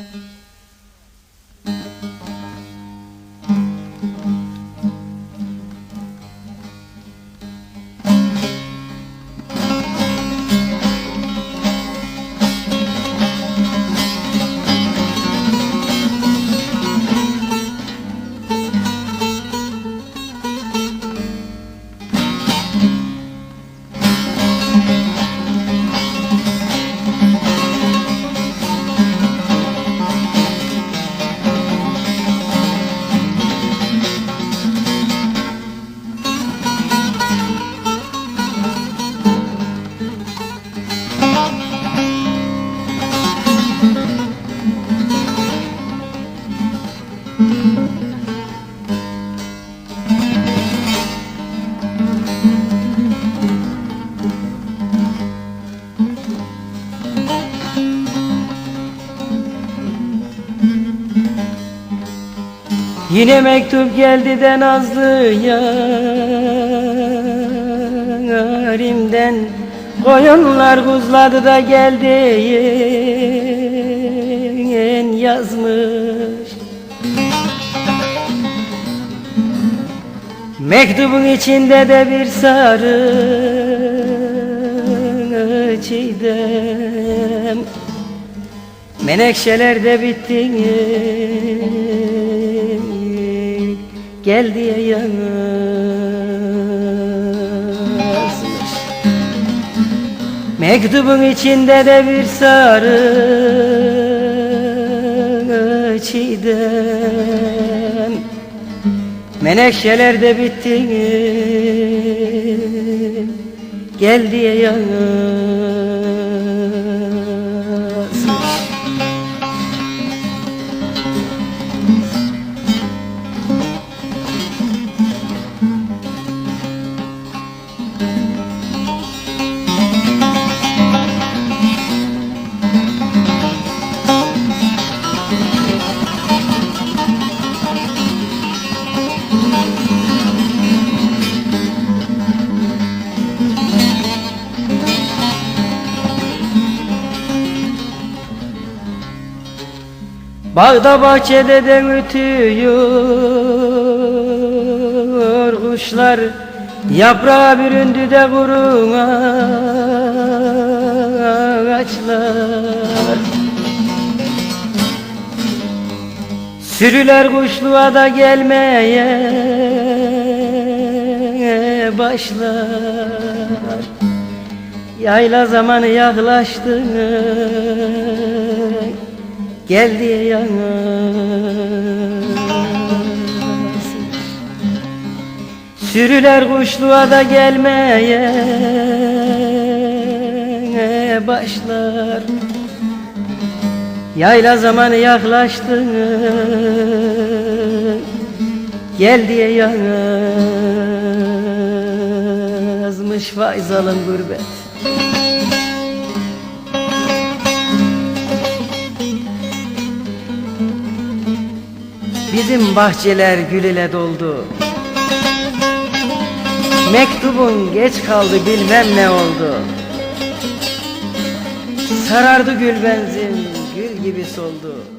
Mm-hmm. Yine mektup geldi de nazlı yarimden. Koyunlar kuzladı da geldi yazmış Mektubun içinde de bir sarı çiğdem Menekşeler de bitti Gel diye yazmış Mektubun içinde de bir sarı çiğdem Menekşeler de bitti Gel diye yazmış Bağda bahçede de ötüyor kuşlar. Yaprağı büründü de kurun ağaçlar Sürüler kuşluğa da gelmeye başlar. Yayla zamanı yaklaştı Gel diye yansın Sürüler kuşluğa da gelmeye başlar. Yayla zamanı yaklaştı. Gel diye yazmış Fayzal'ın gurbet Bizim bahçeler gül ile doldu. Mektubun geç kaldı bilmem ne oldu. Sarardı gül benzin gül gibi soldu